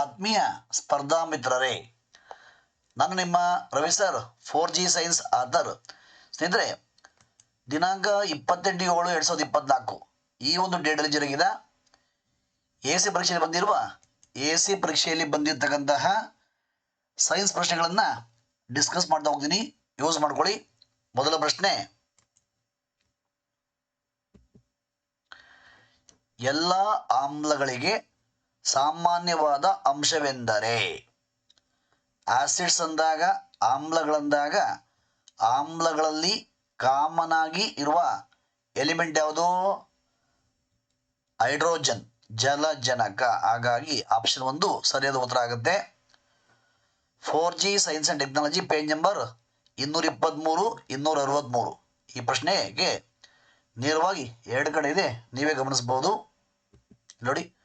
ಆತ್ಮೀಯ ಸ್ಪರ್ಧಾ ಮಿತ್ರರೇ, ನಾನು ನಿಮ್ಮ Ravi sir four G science ಆಧರ್ ಸ್ನೇಹಿತರೆ, ದಿನಾಂಕ ಇಪ್ಪತ್ತೆಂಟು ಏಳು ಎರಡು ಸಾವಿರದ ಇಪ್ಪತ್ನಾಲ್ಕು. ಈ ಒಂದು ಡೇಟಲ್ಲಿ ಜರುಗಿದ ಎ ಸಿ ಪರೀಕ್ಷೆಯಲ್ಲಿ ಬಂದಿರುವ ಎ ಸಿ ಪರೀಕ್ಷೆಯಲ್ಲಿ ಬಂದಿರತಕ್ಕಂತಹ ಸೈನ್ಸ್ ಪ್ರಶ್ನೆಗಳನ್ನು ಡಿಸ್ಕಸ್ ಮಾಡ್ತಾ ಹೋಗ್ತೀನಿ. ಯೂಸ್ ಮಾಡ್ಕೊಳ್ಳಿ. ಮೊದಲ ಪ್ರಶ್ನೆ, ಎಲ್ಲ ಆಮ್ಲಗಳಿಗೆ ಸಾಮಾನ್ಯವಾದ ಅಂಶವೆಂದರೆ ಆಸಿಡ್ಸ್ ಅಂದಾಗ, ಆಮ್ಲಗಳಂದಾಗ, ಆಮ್ಲಗಳಲ್ಲಿ ಕಾಮನ್ ಆಗಿ ಇರುವ ಎಲಿಮೆಂಟ್ ಯಾವುದು? ಹೈಡ್ರೋಜನ್, ಜಲಜನಕ. ಹಾಗಾಗಿ ಆಪ್ಷನ್ ಒಂದು ಸರಿಯಾದ ಉತ್ತರ ಆಗುತ್ತೆ. Four G science and technology page number ಇನ್ನೂರ ಇಪ್ಪತ್ತ್ಮೂರು ಇನ್ನೂರ ಅರವತ್ತ್ಮೂರು ಈ ಪ್ರಶ್ನೆಗೆ ನೇರವಾಗಿ ಎರಡು ಕಡೆ ಇದೆ. ನೀವೇ ಗಮನಿಸ್ಬೋದು. ನೋಡಿ.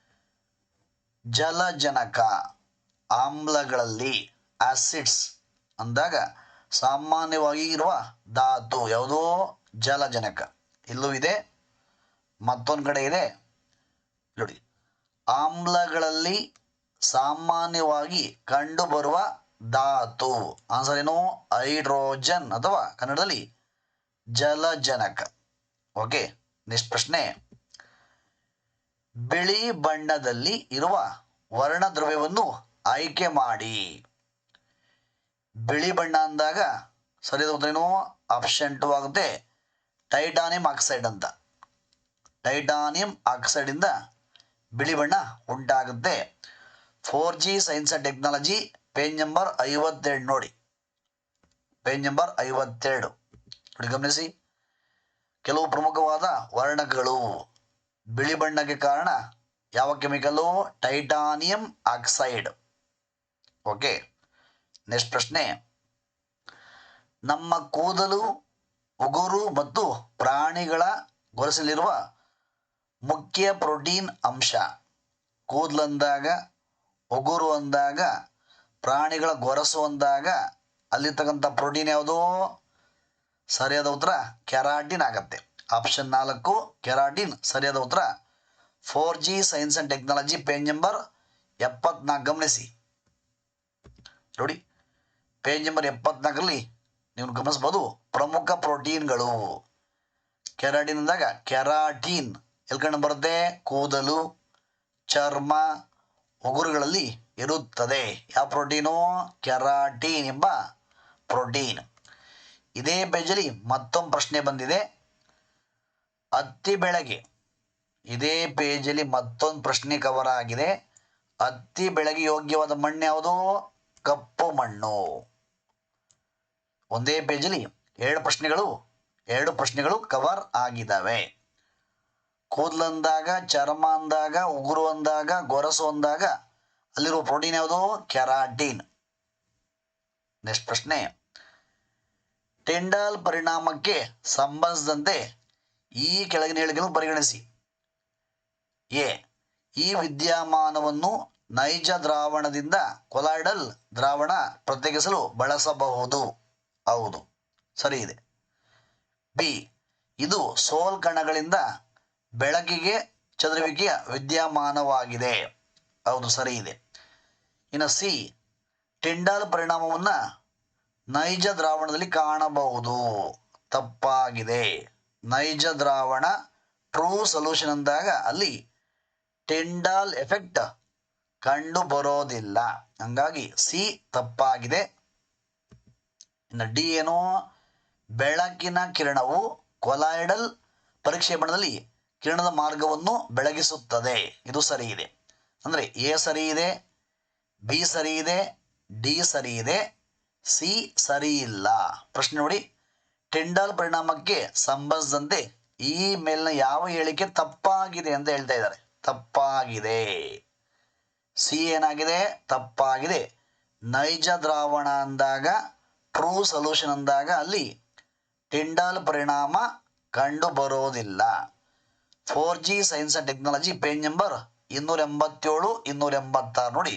ಜಲಜನಕ ಆಮ್ಲಗಳಲ್ಲಿ ಆಸಿಡ್ಸ್ ಅಂದಾಗ ಸಾಮಾನ್ಯವಾಗಿ ಇರುವ ಧಾತು ಯಾವುದೋ ಜಲಜನಕ. ಇಲ್ಲೂ ಇದೆ, ಮತ್ತೊಂದು ಕಡೆ ಇದೆ. ನೋಡಿ, ಆಮ್ಲಗಳಲ್ಲಿ ಸಾಮಾನ್ಯವಾಗಿ ಕಂಡುಬರುವ ಧಾತು, ಆನ್ಸರ್ ಏನು? ಹೈಡ್ರೋಜನ್ ಅಥವಾ ಕನ್ನಡದಲ್ಲಿ ಜಲಜನಕ. ಓಕೆ, ನೆಕ್ಸ್ಟ್ ಪ್ರಶ್ನೆ. ಬಿಳಿ ಬಣ್ಣದಲ್ಲಿ ಇರುವ ವರ್ಣದ್ರವ್ಯವನ್ನು ಆಯ್ಕೆ ಮಾಡಿ. ಬಿಳಿ ಬಣ್ಣ ಅಂದಾಗ ಸರಿಯಾದ ಉತ್ತರ ಏನು ಆಪ್ಷನ್ ಟು ಆಗುತ್ತೆ. ಟೈಟಾನಿಯಂ ಆಕ್ಸೈಡ್ ಅಂತ. ಟೈಟಾನಿಯಂ ಆಕ್ಸೈಡಿಂದ ಬಿಳಿ ಬಣ್ಣ ಉಂಟಾಗುತ್ತೆ. Four G science and technology page number ಐವತ್ತೆರಡು ನೋಡಿ. ಪೇಜ್ ನಂಬರ್ ಐವತ್ತೆರಡು. ನೋಡಿ ಗಮನಿಸಿ. ಕೆಲವು ಪ್ರಮುಖವಾದ ವರ್ಣಗಳು ಬಿಳಿ ಬಣ್ಣಕ್ಕೆ ಕಾರಣ ಯಾವ chemical? Titanium oxide. Okay, next ಪ್ರಶ್ನೆ. ನಮ್ಮ ಕೂದಲು, ಉಗುರು ಮತ್ತು ಪ್ರಾಣಿಗಳ ಗೊರಸಲಿರುವ ಮುಖ್ಯ ಪ್ರೋಟೀನ್ ಅಂಶ. ಕೂದಲಂದಾಗ ಉಗುರು ಅಂದಾಗ, ಪ್ರಾಣಿಗಳ ಗೊರಸು ಅಂದಾಗ ಅಲ್ಲಿರ್ತಕ್ಕಂಥ ಪ್ರೋಟೀನ್ ಯಾವುದು? ಸರಿಯಾದ ಉತ್ತರ ಕೆರಾಟಿನ್ ಆಗತ್ತೆ. ಆಪ್ಷನ್ ನಾಲ್ಕು, ಕೆರಾಟಿನ್. ಸರಿಯಾದ ಉತ್ತರ? Four G science and technology page number ಎಪ್ಪತ್ನಾಲ್ಕು. ಗಮನಿಸಿ. ನೋಡಿ ಪೇಜ್ ನಂಬರ್ ಎಪ್ಪತ್ನಾಲ್ಕರಲ್ಲಿ ನೀವು ಗಮನಿಸ್ಬೋದು, ಪ್ರಮುಖ ಪ್ರೋಟೀನ್ಗಳು. ಕೆರಾಟಿನ್ ಅಂದಾಗ ಕೆರಾಟಿನ್. ಎಲ್ಲಿ ಕಂಡು ಬರುತ್ತೆ? ಕೂದಲು, ಚರ್ಮ, ಉಗುರುಗಳಲ್ಲಿ ಇರುತ್ತದೆ. ಯಾವ ಪ್ರೋಟೀನು? ಕೆರಾಟಿನ್ ಎಂಬ ಪ್ರೋಟೀನ್. ಇದೇ ಪೇಜಲ್ಲಿ ಮತ್ತೊಂದು ಪ್ರಶ್ನೆ ಬಂದಿದೆ. ಹತ್ತಿ ಬೆಳಗ್ಗೆ. ಇದೇ ಪೇಜಲ್ಲಿ ಮತ್ತೊಂದು ಪ್ರಶ್ನೆ ಕವರ್ ಆಗಿದೆ. ಅತ್ತಿ ಬೆಳಗ್ಗೆ ಯೋಗ್ಯವಾದ ಮಣ್ಣು ಯಾವುದು? ಕಪ್ಪು ಮಣ್ಣು. ಒಂದೇ ಪೇಜಲ್ಲಿ ಎರಡು ಪ್ರಶ್ನೆಗಳು ಎರಡು ಪ್ರಶ್ನೆಗಳು ಕವರ್ ಆಗಿದ್ದಾವೆ. ಕೂದಲಂದಾಗ ಚರ್ಮ ಅಂದಾಗ, ಉಗುರು ಅಂದಾಗ, ಗೊರಸು ಅಂದಾಗ ಅಲ್ಲಿರುವ ಪ್ರೋಟೀನ್ ಯಾವುದು? ಕೆರಾಟೀನ್. ನೆಕ್ಸ್ಟ್ ಪ್ರಶ್ನೆ. ಟೆಂಡಾಲ್ ಪರಿಣಾಮಕ್ಕೆ ಸಂಬಂಧಿಸಿದಂತೆ ಈ ಕೆಳಗಿನ ಹೇಳಿಕೆಯನ್ನು ಪರಿಗಣಿಸಿ. ಎ. ಈ ವಿದ್ಯಮಾನವನ್ನು ನೈಜ ದ್ರಾವಣದಿಂದ ಕೊಲಾಯ್ಡಲ್ ದ್ರಾವಣ ಪ್ರತ್ಯೇಕಿಸಲು ಬಳಸಬಹುದು. ಹೌದು, ಸರಿ ಇದೆ. ಬಿ. ಇದು ಸೋಲ್ ಕಣಗಳಿಂದ ಬೆಳಕಿಗೆ ಚದುರುವಿಕೆಯ ವಿದ್ಯಮಾನವಾಗಿದೆ. ಹೌದು, ಸರಿ ಇದೆ. ಇನ್ನು ಸಿ. ಟಿಂಡಲ್ ಪರಿಣಾಮವನ್ನು ನೈಜ ದ್ರಾವಣದಲ್ಲಿ ಕಾಣಬಹುದು. ತಪ್ಪಾಗಿದೆ. ನೈಜ ದ್ರಾವಣ ಟ್ರೂ ಸೊಲ್ಯೂಷನ್ ಅಂದಾಗ ಅಲ್ಲಿ ಟೆಂಡಾಲ್ ಎಫೆಕ್ಟ್ ಕಂಡು ಬರೋದಿಲ್ಲ ಹಂಗಾಗಿ ಸಿ ತಪ್ಪಾಗಿದೆ. ಇನ್ನು ಡಿ ಏನು ಬೆಳಕಿನ ಕಿರಣವು ಕೊಲಾಯ್ಡಲ್ ಪರಿಕ್ಷೇಪಣದಲ್ಲಿ ಕಿರಣದ ಮಾರ್ಗವನ್ನು ಬೆಳಗಿಸುತ್ತದೆ. ಇದು ಸರಿ ಇದೆ ಅಂದರೆ ಎ ಸರಿ ಇದೆ ಬಿ ಸರಿ ಇದೆ ಡಿ ಸರಿ ಇದೆ ಸಿ ಸರಿ ಇಲ್ಲ ಪ್ರಶ್ನೆ ನೋಡಿ. ಟೆಂಡಾಲ್ ಪರಿಣಾಮಕ್ಕೆ ಸಂಬಂಧಿಸಿದಂತೆ ಈ ಮೇಲಿನ ಯಾವ ಹೇಳಿಕೆ ತಪ್ಪಾಗಿದೆ ಅಂತ ಹೇಳ್ತಾ ಇದ್ದಾರೆ. ತಪ್ಪಾಗಿದೆ. ಸಿ ಏನಾಗಿದೆ? ತಪ್ಪಾಗಿದೆ. ನೈಜ ದ್ರಾವಣ ಅಂದಾಗ ಟ್ರೂ ಸೊಲ್ಯೂಷನ್ ಅಂದಾಗ ಅಲ್ಲಿ ಟಿಂಡಾಲ್ ಪರಿಣಾಮ ಕಂಡು ಬರೋದಿಲ್ಲ four G science and technology page number ಇನ್ನೂರ ಎಂಬತ್ತೇಳು ಇನ್ನೂರ ಎಂಬತ್ತಾರು ನೋಡಿ.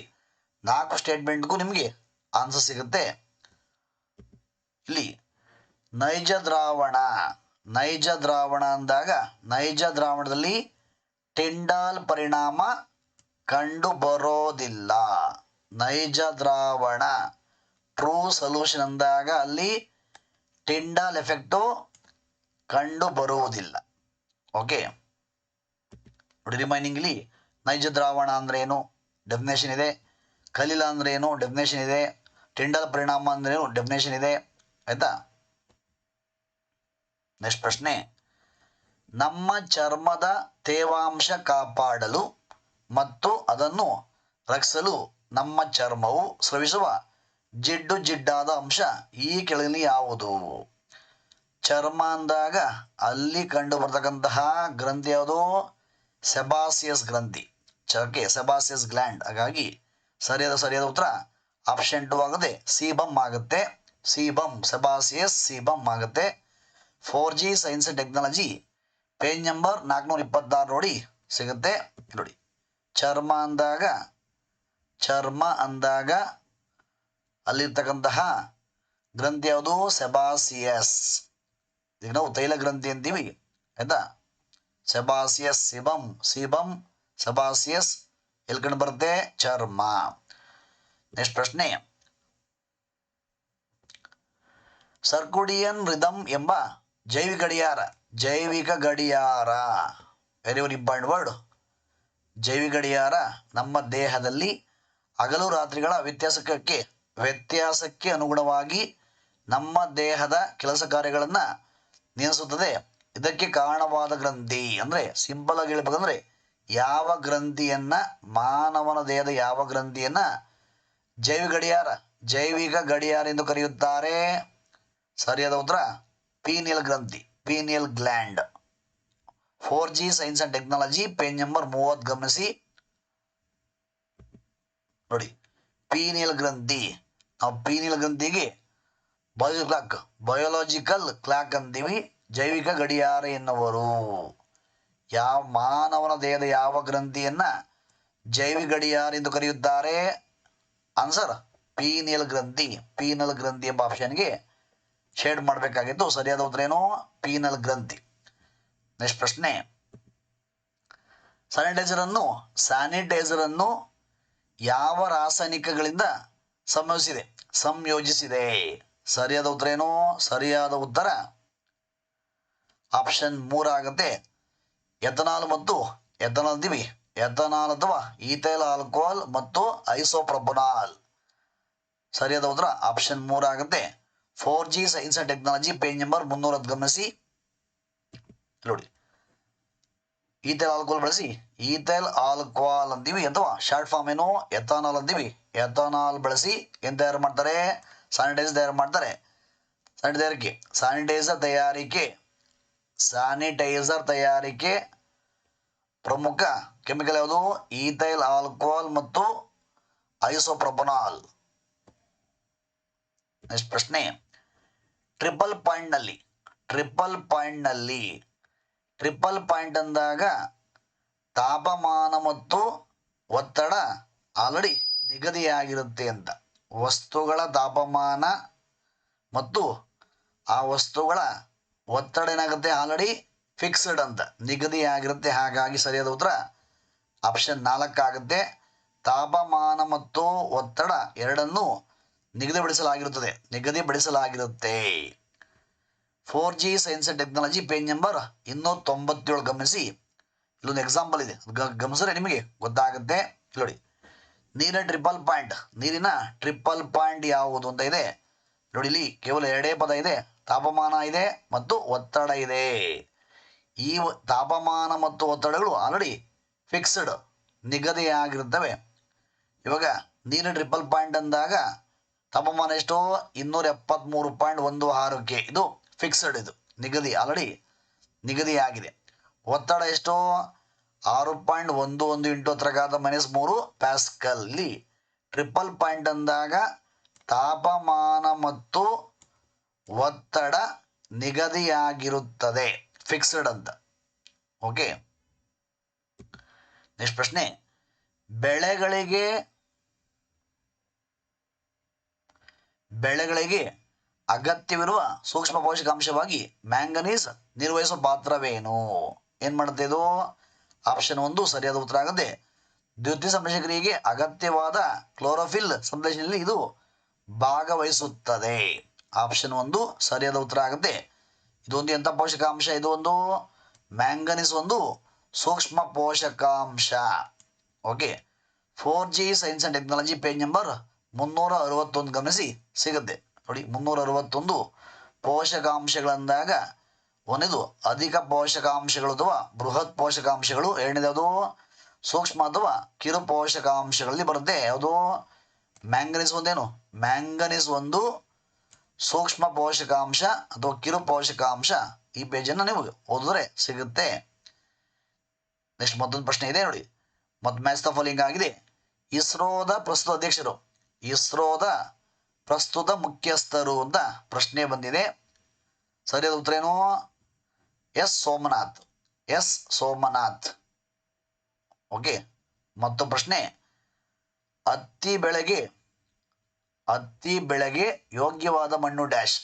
ನಾಲ್ಕು ಸ್ಟೇಟ್ಮೆಂಟ್ಗೂ ನಿಮಗೆ ಆನ್ಸರ್ ಸಿಗುತ್ತೆ. ಇಲ್ಲಿ ನೈಜ ದ್ರಾವಣ. ನೈಜ ದ್ರಾವಣ ಅಂದಾಗ ನೈಜ ದ್ರಾವಣದಲ್ಲಿ ಟಿಂಡಾಲ್ ಪರಿಣಾಮ ಕಂಡು ಬರೋದಿಲ್ಲ ನೈಜ ದ್ರಾವಣ. ಟ್ರೂ ಸೊಲ್ಯೂಷನ್ ಅಂದಾಗ ಅಲ್ಲಿ ಟಿಂಡಾಲ್ ಎಫೆಕ್ಟು ಕಂಡು ಬರುವುದಿಲ್ಲ ಓಕೆ? ನೋಡಿ ರಿಮೈನಿಂಗ್ಲಿ ನೈಜ ದ್ರಾವಣ ಅಂದ್ರೆ ಏನು? ಡೆಫಿನೇಷನ್ ಇದೆ. ಕಲಿಲ ಅಂದ್ರೆ ಏನು? ಡೆಫಿನೇಷನ್ ಇದೆ. ಟಿಂಡಲ್ ಪರಿಣಾಮ ಅಂದ್ರೆ ಏನು? ಡೆಫಿನೇಷನ್ ಇದೆ. ಆಯ್ತಾ? ನೆಕ್ಸ್ಟ್ ಪ್ರಶ್ನೆ. ನಮ್ಮ ಚರ್ಮದ ತೇವಾಂಶ ಕಾಪಾಡಲು ಮತ್ತು ಅದನ್ನು ರಕ್ಷಿಸಲು ನಮ್ಮ ಚರ್ಮವು ಸ್ರವಿಸುವ ಜಿಡ್ಡು ಜಿಡ್ಡಾದ ಅಂಶ ಈ ಕೆಳಗಿನ ಯಾವುದು? ಚರ್ಮ ಅಂದಾಗ ಅಲ್ಲಿ ಕಂಡು ಬರ್ತಕ್ಕಂತಹ ಗ್ರಂಥಿ ಯಾವುದು? ಸೆಬಾಸಿಯಸ್ ಗ್ರಂಥಿ. ಚರ್ಕೆ ಸೆಬಾಸಿಯಸ್ ಗ್ಲ್ಯಾಂಡ್. ಹಾಗಾಗಿ ಸರಿಯಾದ ಸರಿಯಾದ ಉತ್ತರ ಆಪ್ಷನ್ ಟು ಆಗುತ್ತೆ. ಸಿಬಮ್ ಆಗುತ್ತೆ. ಸಿಬಮ್ ಸೆಬಾಸಿಯಸ್ ಸಿಬಮ್ ಆಗುತ್ತೆ. Four G science and technology. Page number ನಾಲ್ಕುನೂರ ಇಪ್ಪತ್ತಾರು ನೋಡಿ, ಸಿಗುತ್ತೆ, ನೋಡಿ. ಚರ್ಮ ಅಂದಾಗ ಚರ್ಮ ಅಂದಾಗ ಅಲ್ಲಿರ್ತಕ್ಕಂತಹ ಗ್ರಂಥಿ ಯಾವುದು? ಸೆಬಾಸಿಯಸ್. ಈಗ ನಾವು ತೈಲ ಗ್ರಂಥಿ ಅಂತೀವಿ, ಆಯ್ತಾ? ಸೆಬಾಸಿಯಸ್ ಸಿಬಂ ಸಿಬಂ ಸೆಬಾಸಿಯಸ್. ಎಲ್ಲಿ ಕಂಡು ಬರುತ್ತೆ? ಚರ್ಮ. ನೆಕ್ಸ್ಟ್ ಪ್ರಶ್ನೆ. ಸರ್ಕುಡಿಯನ್ ರಿದಮ್ ಎಂಬ ಜೈವಿಕ ಗಡಿಯಾರ ಜೈವಿಕ ಗಡಿಯಾರ. ವೆರಿ ವೆರಿ ಇಂಪಾರ್ಟೆಂಟ್ ವರ್ಡ್ ಜೈವಿಕ ಗಡಿಯಾರ ನಮ್ಮ ದೇಹದಲ್ಲಿ ಹಗಲು ರಾತ್ರಿಗಳ ವ್ಯತ್ಯಾಸಕ್ಕೆ ವ್ಯತ್ಯಾಸಕ್ಕೆ ಅನುಗುಣವಾಗಿ ನಮ್ಮ ದೇಹದ ಕೆಲಸ ಕಾರ್ಯಗಳನ್ನು ನಿಲ್ಲಿಸುತ್ತದೆ ಇದಕ್ಕೆ ಕಾರಣವಾದ ಗ್ರಂಥಿ ಅಂದರೆ ಸಿಂಪಲ್ ಆಗಿ ಹೇಳ್ಬೇಕಂದ್ರೆ ಯಾವ ಗ್ರಂಥಿಯನ್ನ, ಮಾನವನ ದೇಹದ ಯಾವ ಗ್ರಂಥಿಯನ್ನ ಜೈವಿಕ ಗಡಿಯಾರ ಜೈವಿಕ ಗಡಿಯಾರ ಎಂದು ಕರೆಯುತ್ತಾರೆ. ಸರಿಯಾದ ಉತ್ತರ? ಪೀನಿಯಲ್ ಗ್ರಂಥಿ pineal gland four G science and technology page number ಮೂವತ್ತು, ಗಮನಿಸಿ. ನೋಡಿ ಪೀನಿಯಲ್ ಗ್ರಂಥಿ ನಾವು ಪೀನಿಯಲ್ ಗ್ರಂಥಿಗೆ ಬಯೋ ಕ್ಲಾಕ್ ಬಯೋಲಾಜಿಕಲ್ ಕ್ಲಾಕ್ ಅಂತೀವಿ, ಜೈವಿಕ ಗಡಿಯಾರ ಎನ್ನುವರು. ಯಾವ ಮಾನವನ ದೇಹದ ಯಾವ ಗ್ರಂಥಿಯನ್ನ ಜೈವಿಕ ಗಡಿಯಾರ ಎಂದು ಕರೆಯುತ್ತಾರೆ? ಆನ್ಸರ್ ಪೀನಿಯಲ್ ಗ್ರಂಥಿ ಪೀನಲ್ ಗ್ರಂಥಿ ಎಂಬ ಆಪ್ಷನ್ಗೆ ಶೇಡ್ ಮಾಡಬೇಕಾಗಿತ್ತು ಸರಿಯಾದ ಉತ್ತರ ಏನು? ಪೀನಲ್ ಗ್ರಂಥಿ. ನೆಕ್ಸ್ಟ್ ಪ್ರಶ್ನೆ. ಸ್ಯಾನಿಟೈಸರ್ ಅನ್ನು ಸ್ಯಾನಿಟೈಸರ್ ಅನ್ನು ಯಾವ ರಾಸಾಯನಿಕಗಳಿಂದ ಸಂಯೋಜಿಸಿದೆ? ಸಂಯೋಜಿಸಿದೆ. ಸರಿಯಾದ ಉತ್ತರ ಏನು? ಸರಿಯಾದ ಉತ್ತರ ಆಪ್ಷನ್ ಮೂರ ಆಗುತ್ತೆ. ಎಥನಾಲ್ ಮತ್ತು ಎಥನಾಲ್ ದಿವಿ ಎಥನಾಲ್ ಅಥವಾ ಈಥೈಲ್, ಆಲ್ಕೋಹಾಲ್ ಮತ್ತು ಐಸೋಪ್ರೊಪನಾಲ್. ಸರಿಯಾದ ಉತ್ತರ ಆಪ್ಷನ್ ಮೂರ four G science and technology page number ಮುನ್ನೂರ ಗಮನಿಸಿ. ನೋಡಿ. ಈಥೈಲ್ ಆಲ್ಕೋಹಾಲ್ ಬಳಸಿ ಈಥೈಲ್ ಆಲ್ಕೋಹಾಲ್ ಅಂತೀವಿ. ಅಥವಾ ಶಾರ್ಟ್ ಫಾರ್ಮ್ ಏನು? ಎಥಾನಾಲ್ ಅಂತೀವಿ. ಎಥಾನಾಲ್ ಬಳಸಿ ಏನು ತಯಾರು ಮಾಡ್ತಾರೆ? ಸ್ಯಾನಿಟೈಸರ್ ತಯಾರು ಮಾಡ್ತಾರೆ. ತಯಾರಿಕೆ ಸ್ಯಾನಿಟೈಸರ್ ತಯಾರಿಕೆ. ಸ್ಯಾನಿಟೈಸರ್ ತಯಾರಿಕೆ. ಪ್ರಮುಖ ಕೆಮಿಕಲ್ ಯಾವುದು? ಈಥೈಲ್ ಆಲ್ಕೋಹಾಲ್ ಮತ್ತು ಐಸೋಪ್ರೊಪನಾಲ್ ನೆಕ್ಸ್ಟ್ ಪ್ರಶ್ನೆ. ಟ್ರಿಪಲ್ ಪಾಯಿಂಟ್ನಲ್ಲಿ ಟ್ರಿಪಲ್ ಪಾಯಿಂಟ್ನಲ್ಲಿ ಟ್ರಿಪಲ್ ಪಾಯಿಂಟ್ ಅಂದಾಗ ತಾಪಮಾನ ಮತ್ತು ಒತ್ತಡ ಆಲ್ರೆಡಿ ನಿಗದಿಯಾಗಿರುತ್ತೆ ಅಂತ. ವಸ್ತುಗಳ ತಾಪಮಾನ ಮತ್ತು ಆ ವಸ್ತುಗಳ ಒತ್ತಡ ಏನಾಗುತ್ತೆ ಆಲ್ರೆಡಿ ಫಿಕ್ಸ್ಡ್ ಅಂತ. ನಿಗದಿಯಾಗಿರುತ್ತೆ. ಹಾಗಾಗಿ ಸರಿಯಾದ ಉತ್ತರ ಆಪ್ಷನ್ ನಾಲ್ಕಾಗುತ್ತೆ. ತಾಪಮಾನ ಮತ್ತು ಒತ್ತಡ ಎರಡನ್ನೂ ನಿಗದಿಪಡಿಸಲಾಗಿರುತ್ತದೆ. ನಿಗದಿಪಡಿಸಲಾಗಿರುತ್ತೆ. Four G science and technology page number ಇನ್ನೂರ ತೊಂಬತ್ತೇಳು ಗಮನಿಸಿ. ಇಲ್ಲೊಂದು ಎಕ್ಸಾಂಪಲ್ ಇದೆ. ಗಮನಿಸಿದ್ರೆ ನಿಮಗೆ ಗೊತ್ತಾಗುತ್ತೆ. ನೋಡಿ. ನೀರಿನ ಟ್ರಿಪಲ್ ಪಾಯಿಂಟ್ ನೀರಿನ ಟ್ರಿಪಲ್ ಪಾಯಿಂಟ್ ಯಾವುದು ಅಂತ ಇದೆ. ನೋಡಿ, ಇಲ್ಲಿ ಕೇವಲ ಎರಡೇ ಪದ ಇದೆ. ತಾಪಮಾನ ಇದೆ ಮತ್ತು ಒತ್ತಡ ಇದೆ. ಈ ತಾಪಮಾನ ಮತ್ತು ಒತ್ತಡಗಳು ಆಲ್ರೆಡಿ ಫಿಕ್ಸ್ಡ್ ನಿಗದಿಯಾಗಿರುತ್ತವೆ. ಇವಾಗ ನೀರಿನ ಟ್ರಿಪಲ್ ಪಾಯಿಂಟ್ ಅಂದಾಗ ತಾಪಮಾನ ಎಷ್ಟು? ಇನ್ನೂರ ಎಪ್ಪತ್ತ್ಮೂರು ಪಾಯಿಂಟ್ ಒಂದು ಆರಕ್ಕೆ ಇದು ಫಿಕ್ಸಡ್ ಇದು. ನಿಗದಿ ಆಲ್ರೆಡಿ ನಿಗದಿಯಾಗಿದೆ. ಒತ್ತಡ ಎಷ್ಟು? ಆರು ಪಾಯಿಂಟ್ ಒಂದು ಒಂದು ಇಂಟು ಹತ್ರಗಾದ ಮೈನಸ್ ಮೂರು ಪ್ಯಾಸ್ಕಲ್ಲಿ ಟ್ರಿಪಲ್ ಪಾಯಿಂಟ್ ಅಂದಾಗ ತಾಪಮಾನ ಮತ್ತು ಒತ್ತಡ ನಿಗದಿಯಾಗಿರುತ್ತದೆ. ಫಿಕ್ಸ್ಡ್ ಅಂತ. ಓಕೆ ನೆಕ್ಸ್ಟ್ ಪ್ರಶ್ನೆ. ಬೆಳೆಗಳಿಗೆ ಬೆಳೆಗಳಿಗೆ ಅಗತ್ಯವಿರುವ ಸೂಕ್ಷ್ಮ ಪೋಷಕಾಂಶವಾಗಿ ಮ್ಯಾಂಗನೀಸ್ ನಿರ್ವಹಿಸುವ ಪಾತ್ರವೇನು? ಏನ್ ಮಾಡುತ್ತೆ ಇದು? ಆಪ್ಷನ್ ಒಂದು, ಸರಿಯಾದ ಉತ್ತರ ಆಗುತ್ತೆ ದ್ಯುತಿ ಸಂಶ್ಲೇಷಕ್ರಿಯೆಗೆ ಅಗತ್ಯವಾದ ಕ್ಲೋರೋಫಿಲ್ ಸಂಶ್ಲೇಷಣೆಯಲ್ಲಿ ಇದು ಭಾಗವಹಿಸುತ್ತದೆ. ಆಪ್ಷನ್ ಒಂದು, ಸರಿಯಾದ ಉತ್ತರ ಆಗುತ್ತೆ ಇದೊಂದು ಎಂಥ ಪೋಷಕಾಂಶ? ಇದು ಒಂದು ಮ್ಯಾಂಗನೀಸ್ ಒಂದು ಸೂಕ್ಷ್ಮ ಪೋಷಕಾಂಶ. Okay. Four G science and technology page number ಮುನ್ನೂರ ಅರವತ್ತೊಂದು ಗಮನಿಸಿ, ಸಿಗುತ್ತೆ. ನೋಡಿ ಮುನ್ನೂರ ಅರವತ್ತೊಂದು ಪೋಷಕಾಂಶಗಳಂದಾಗ ಒಂದೇದು ಅಧಿಕ ಪೋಷಕಾಂಶಗಳು ಅಥವಾ ಬೃಹತ್ ಪೋಷಕಾಂಶಗಳು, ಎರಡನೇದು ಸೂಕ್ಷ್ಮ ಅಥವಾ ಕಿರು ಪೋಷಕಾಂಶಗಳಲ್ಲಿ ಬರುತ್ತೆ. ಯಾವುದು? ಮ್ಯಾಂಗನೀಸ್ ಒಂದೇನು? ಮ್ಯಾಂಗನೀಸ್ ಒಂದು ಸೂಕ್ಷ್ಮ ಪೋಷಕಾಂಶ ಅಥವಾ ಕಿರು ಪೋಷಕಾಂಶ. ಈ ಪೇಜನ್ನು ನೀವು ಓದಿದ್ರೆ ಸಿಗುತ್ತೆ. ನೆಕ್ಸ್ಟ್ ಮತ್ತೊಂದು ಪ್ರಶ್ನೆ ಇದೆ ನೋಡಿ. ಮತ್ತು ಮ್ಯಾಚ್ ದ ಆಗಿದೆ ಇಸ್ರೋದ ಪ್ರಸ್ತುತ ಅಧ್ಯಕ್ಷರು ಇಸ್ರೋದ ಪ್ರಸ್ತುತ ಮುಖ್ಯಸ್ಥರು ಅಂತ ಪ್ರಶ್ನೆ ಬಂದಿದೆ. ಸರಿಯಾದ ಉತ್ತರ ಏನು? S Somanath S Somanath. Okay ಮತ್ತು ಪ್ರಶ್ನೆ. ಹತ್ತಿ ಬೆಳೆಗೆ ಹತ್ತಿ ಬೆಳೆಗೆ ಯೋಗ್ಯವಾದ ಮಣ್ಣು ಡ್ಯಾಶ್.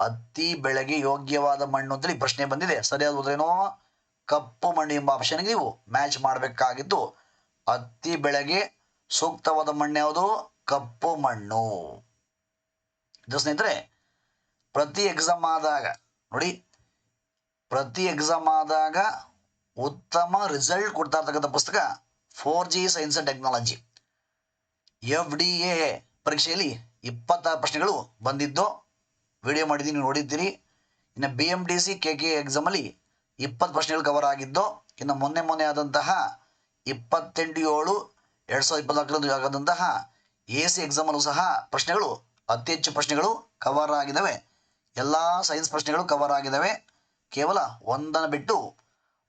ಹತ್ತಿ ಬೆಳೆಗೆ ಯೋಗ್ಯವಾದ ಮಣ್ಣು ಅಂತೇಳಿ ಪ್ರಶ್ನೆ ಬಂದಿದೆ. ಸರಿಯಾದ ಉತ್ತರ ಏನು? ಕಪ್ಪು ಮಣ್ಣು ಎಂಬ ಆಪ್ಷನ್ಗೆ ನೀವು ಮ್ಯಾಚ್ ಮಾಡಬೇಕಾಗಿದ್ದು ಹತ್ತಿ ಬೆಳೆಗೆ ಸೂಕ್ತವಾದ ಮಣ್ಣು ಯಾವುದು? ಕಪ್ಪು ಮಣ್ಣು. ಇದು ಸ್ನೇಹಿತರೆ, ಪ್ರತಿ ಎಕ್ಸಾಮ್ ಆದಾಗ, ನೋಡಿ, ಪ್ರತಿ ಎಕ್ಸಾಮ್ ಆದಾಗ ಉತ್ತಮ ರಿಸಲ್ಟ್ ಕೊಡ್ತಾ ಇರ್ತಕ್ಕಂಥ ಪುಸ್ತಕ four G science and technology F D A ಪರೀಕ್ಷೆಯಲ್ಲಿ ಇಪ್ಪತ್ತಾರು ಪ್ರಶ್ನೆಗಳು ಬಂದಿದ್ದು ವಿಡಿಯೋ ಮಾಡಿದ್ದೀನಿ, ನೀವು ನೋಡಿದ್ದೀರಿ. ಇನ್ನು B M D C K K ಎಕ್ಸಾಮಲ್ಲಿ ಇಪ್ಪತ್ತು ಪ್ರಶ್ನೆಗಳು ಕವರ್ ಆಗಿದ್ದು, ಇನ್ನು ಮೊನ್ನೆ ಮೊನ್ನೆ ಆದಂತಹ ಇಪ್ಪತ್ತೆಂಟು ಏಳು ಎರಡು ಸಾವಿರದ ಇಪ್ಪತ್ನಾಲ್ಕರಂದು ಆದಂತಹ ಎ ಸಿ ಎಕ್ಸಾಮಲ್ಲೂ ಸಹ ಪ್ರಶ್ನೆಗಳು ಅತಿ ಹೆಚ್ಚು ಪ್ರಶ್ನೆಗಳು ಕವರ್ ಆಗಿದ್ದಾವೆ. ಎಲ್ಲ ಸೈನ್ಸ್ ಪ್ರಶ್ನೆಗಳು ಕವರ್ ಆಗಿದ್ದಾವೆ. ಕೇವಲ ಒಂದನ್ನು ಬಿಟ್ಟು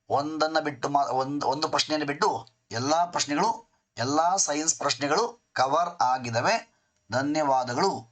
ಒಂದನ್ನು ಬಿಟ್ಟು ಮಾ, ಒಂದು ಒಂದು ಪ್ರಶ್ನೆಯನ್ನು ಬಿಟ್ಟು ಎಲ್ಲ ಪ್ರಶ್ನೆಗಳು, ಎಲ್ಲ ಸೈನ್ಸ್ ಪ್ರಶ್ನೆಗಳು ಕವರ್ ಆಗಿದ್ದಾವೆ. ಧನ್ಯವಾದಗಳು.